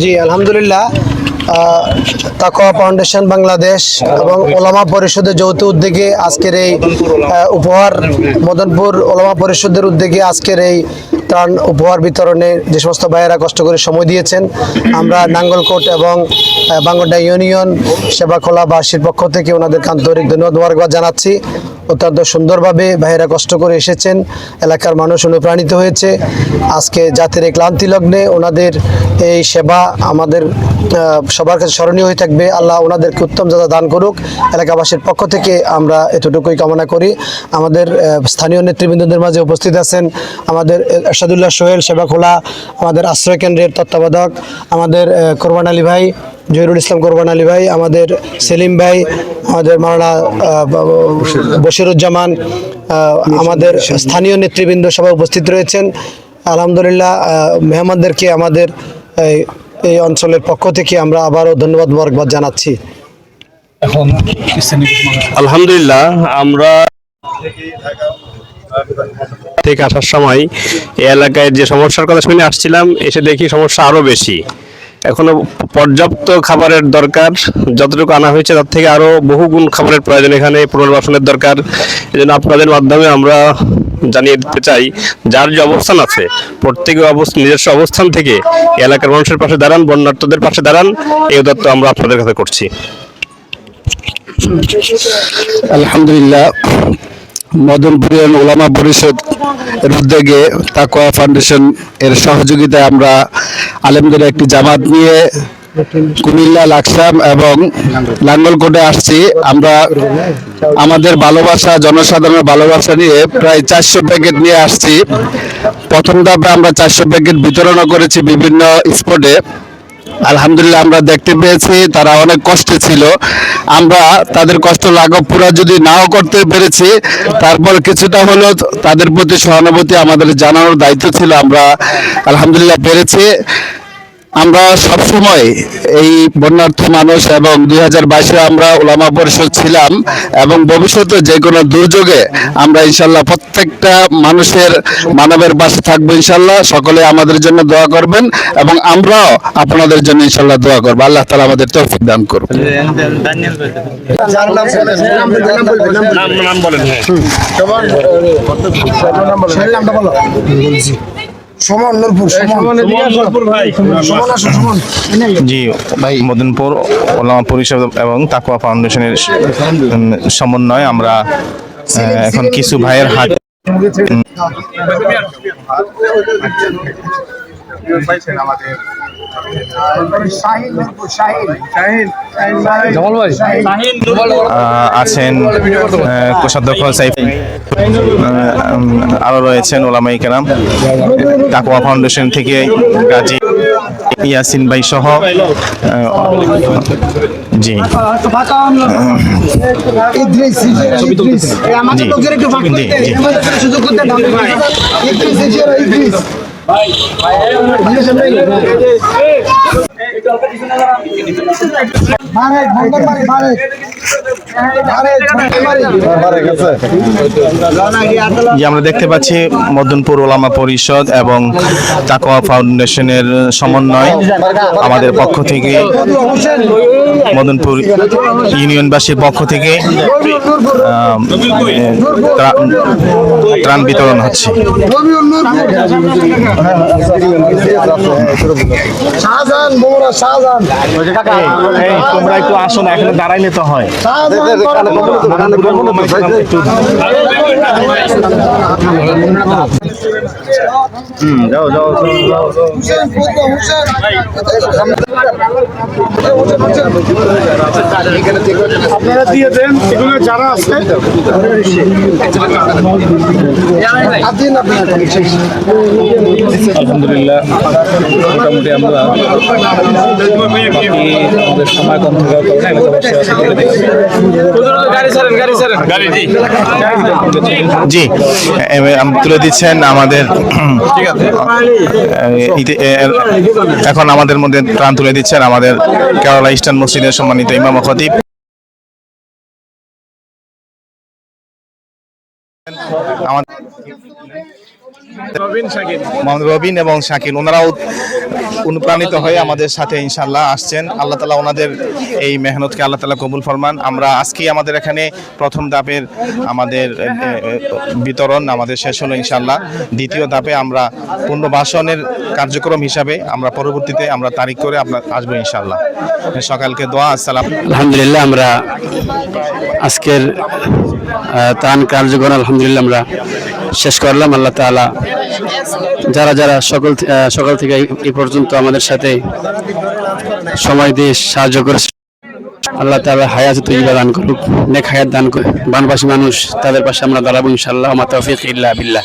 জি, আলহামদুলিল্লাহ। তাকোয়া ফাউন্ডেশন বাংলাদেশ এবং ওলামা পরিষদের যৌথ উদ্যোগে আজকের এই উপহার, মদনপুর ওলামা পরিষদের উদ্যোগে আজকের এই ত্রাণ উপহার বিতরণে যে সমস্ত ভাইয়েরা কষ্ট করে সময় দিয়েছেন, আমরা নাঙ্গলকোট এবং বাংলাডা ইউনিয়ন সেবাখোলাবাসীর পক্ষ থেকে ওনাদের আন্তরিক ধন্যবাদ জানাচ্ছি। অত্যন্ত সুন্দরভাবে ভাইয়েরা কষ্ট করে এসেছেন। এলাকার মানুষ অনুপ্রাণিত হয়েছে। আজকে জাতির এই ক্লান্তি লগ্নে ওনাদের এই সেবা আমাদের সবার কাছে স্মরণীয় হয়ে থাকবে। আল্লাহ ওনাদেরকে উত্তম যাদা দান করুক। এলাকাবাসীর পক্ষ থেকে আমরা এতটুকুই কামনা করি। আমাদের স্থানীয় নেতৃবৃন্দদের মাঝে উপস্থিত আছেন আমাদের এরশাদুল্লাহ সোহেল সেবাখোলা, আমাদের আশ্রয় কেন্দ্রের তত্ত্বাবধায়ক, আমাদের কোরবান আলী ভাই জহিরুল ইসলাম কোরবান আলী ভাই আমাদের সেলিম ভাই আমাদের মারানা বশিরুজ্জামান আমাদের স্থানীয় নেতৃবৃন্দ সবাই উপস্থিত রয়েছেন। আলহামদুলিল্লাহ মেহমানদেরকে আমাদের এই- এই অঞ্চলের পক্ষ থেকে আমরা আবারও ধন্যবাদ মোবারকবাদ জানাচ্ছি। এখন আলহামদুলিল্লাহ আমরা থেকে আসার সময় এই এলাকায় যে সমস্যার কথা শুনে আসছিলাম এসে দেখি সমস্যা আরও বেশি। এখনও পর্যাপ্ত খাবারের দরকার। যতটুকু আনা হয়েছে তার থেকে আরও বহুগুণ খাবারের প্রয়োজন এখানে পুনর্বাসনের দরকার। এই জন্য আপনাদের মাধ্যমে আমরা জানিয়ে দিতে চাই, যার যে অবস্থান আছে প্রত্যেকে অবস্থান নিজস্ব অবস্থান থেকে এলাকার মানুষের পাশে দাঁড়ান, বন্যার্থদের পাশে দাঁড়ান, এই উদাত্ত আমরা আপনাদের কাছে করছি। আলহামদুলিল্লাহ মদনপুরের ওলামা পরিষদ এর উদ্যোগে তাকোয়া ফাউন্ডেশন এর সহযোগিতায় আমরা আলেমদের একটি জামাত নিয়ে কুমিল্লা, লাকসাম এবং লাঙ্গলকোটে আসছি। আমরা আমাদের ভালোবাসা, জনসাধারণের ভালোবাসা নিয়ে প্রায় চারশো প্যাকেট নিয়ে আসছি। প্রথম ধাপে আমরা চারশো প্যাকেট বিতরণও করেছি বিভিন্ন স্পটে। আলহামদুলিল্লাহ আমরা দেখতে পেয়েছি, তারা অনেক কষ্টে ছিল। আমরা তাদের কষ্ট লাঘব পুরা যদি নাও করতে পেরেছি, তারপর কিছুটা হলো তাদের প্রতি সহানুভূতি আমাদের জানানোর দায়িত্ব ছিল, আমরা আলহামদুলিল্লাহ পেরেছি। আমরা সবসময় এই বন্যার্থ মানুষ এবং দুই হাজার বাইশে আমরা ওলামা পরিষদ ছিলাম এবং ভবিষ্যতে যে কোনো দুর্যোগে আমরা ইনশাল্লাহ প্রত্যেকটা মানুষের মানবের পাশে থাকব ইনশাল্লাহ। সকলে আমাদের জন্য দোয়া করবেন এবং আমরাও আপনাদের জন্য ইনশাল্লাহ দোয়া করব। আল্লাহ তালা আমাদের তৌফিক দান করুন নাম বলেন হ্যাঁ ভাই। মদনপুর ওলামা পরিষদ এবং তাকুয়া ফাউন্ডেশনের সমন্বয়ে আমরা এখন কিছু ভাইয়ের হাত আহ, আছেন কোষাধ্যক্ষ সাইফ। আরও রয়েছেন ওলামাই কেরাম। তাকুয়া ফাউন্ডেশন থেকে গাজী ইয়াসিন ভাই সহ। জি। জি। লোকজন আমরা দেখতে পাচ্ছি মদনপুর ওলামা পরিষদ এবং তাকওয়া ফাউন্ডেশনের সমন্বয় আমাদের পক্ষ থেকে, মদনপুর ইউনিয়নবাসীর পক্ষ থেকে ত্রাণ বিতরণ হচ্ছে। শাহজাহান তোমরা একটু আসো না এখানে দাঁড়াইলে তো হয়। আপনারা দিয়ে দেন এগুলো যারা আছে আলহামদুলিল্লাহ মোটামুটি আমরা বাকি আমাদের সময় কম থাকার কারণে এলাকাবাসী আছে বলে দেখছি। জি তুলে দিচ্ছেন আমাদের এখন আমাদের মধ্যে ত্রাণ তুলে দিচ্ছেন আমাদের কেরালা ইস্টার্ন মসজিদের সম্মানিত ইমাম খতিব আমাদের মোহাম্মদ রবিন এবং শাকিল ওনারাও অনুপ্রাণিত হয়ে আমাদের সাথে ইনশাল্লাহ আসছেন। আল্লাহ তালা ওনাদের এই মেহনতকে আল্লাহ তালা কবুল ফরমান। আমরা আজকেই আমাদের এখানে প্রথম ধাপের আমাদের বিতরণ আমাদের শেষ হলো ইনশাল্লাহ দ্বিতীয় ধাপে আমরা পুনর্বাসনের কার্যক্রম হিসাবে আমরা পরবর্তীতে আমরা তারিখ করে আপনার আসব ইনশাল্লাহ সকালকে দোয়া, আসসালাম। আলহামদুলিল্লাহ, আমরা আজকের ত্রাণ কার্যক্রম আলহামদুলিল্লাহ আমরা শেষ করলাম। আল্লাহ তাআলা যারা যারা সকল সকাল থেকে এই পর্যন্ত আমাদের সাথে সময় দিয়ে সাহায্য করেছে, আল্লাহ তালা হায়াত তৈবা দান করুক, নেক হায়াত দান বানবাসী মানুষ তাদের পাশে আমরা দাঁড়াবো ইনশাল্লাহ মাতাফিক ইল্লা বিল্লাহ।